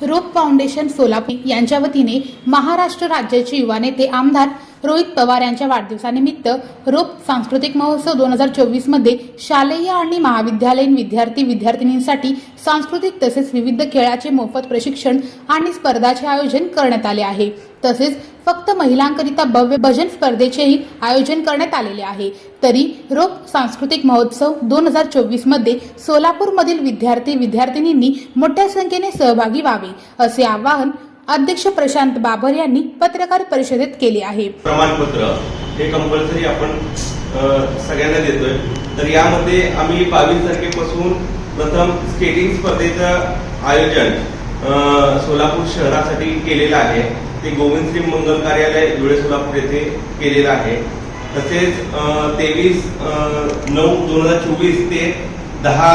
रोप foundation Solapur यांच्या वतीने महाराष्ट्र राज्याचे युवा नेते आमदार रोहित पवार यांच्या वाढदिवसानिमित्त रोप सांस्कृतिक महोत्सव दोन हजार चोवीसमध्ये शालेय आणि महाविद्यालयीन विद्यार्थी विद्यार्थिनींसाठी सांस्कृतिक तसेच विविध खेळाचे मोफत प्रशिक्षण आणि स्पर्धाचे आयोजन करण्यात आले आहे. तसेच फक्त महिलांकरिता भव्य भजन स्पर्धेचेही आयोजन करण्यात आलेले आहे. तरी रोप सांस्कृतिक महोत्सव दोन हजार चोवीसमध्ये सोलापूरमधील विद्यार्थी विद्यार्थिनींनी मोठ्या संख्येने सहभागी व्हावे असे आवाहन अध्यक्ष प्रशांत बाबर यांनी पत्रकार परिषदेत केले आहे. प्रमाणपत्र हे कंपल्सरी आपण सगळ्यांना देतोय. तर यामध्ये आम्ही बावीस तारखेपासून प्रथम स्केटिंग स्पर्धेचं आयोजन सोलापूर शहरासाठी केलेलं आहे. ते गोविंद श्री मंगल कार्यालय धुळे सोलापूर येथे केलेलं आहे. तसेच तेवीस नऊ दोन हजार चोवीस ते दहा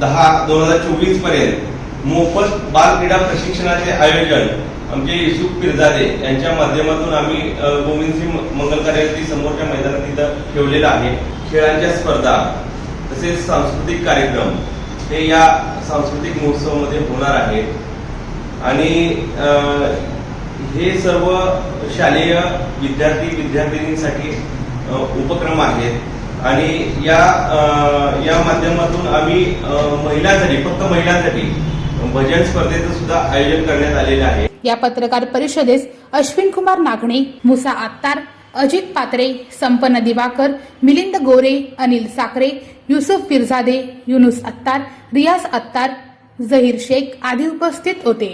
दहा दोन हजार चोवीसपर्यंत मोफत बाल क्रीडा प्रशिक्षणाचे आयोजन आमचे युसुफ पिरजादे यांच्या माध्यमातून आम्ही गोविंदसिंग मंगल कार्यालयातील समोरच्या मैदानात तिथं ठेवलेलं आहे. खेळांच्या स्पर्धा तसेच सांस्कृतिक कार्यक्रम हे या सांस्कृतिक महोत्सवामध्ये होणार आहे. आणि हे सर्व शालेय विद्यार्थी विद्यार्थिनींसाठी उपक्रम आहेत. आणि या या माध्यमातून आम्ही महिलांसाठी फक्त महिलांसाठी भजन स्पर्धेचं सुद्धा आयोजन करण्यात आलेलं आहे. या पत्रकार परिषदेस अश्विन कुमार नागणे मुसा आत्तार अजित पात्रे संपन्न दिवाकर मिलिंद गोरे अनिल साखरे युसुफ पिरझादे युनुस अत्तार रियाज अत्तार झहीर शेख आदी उपस्थित होते.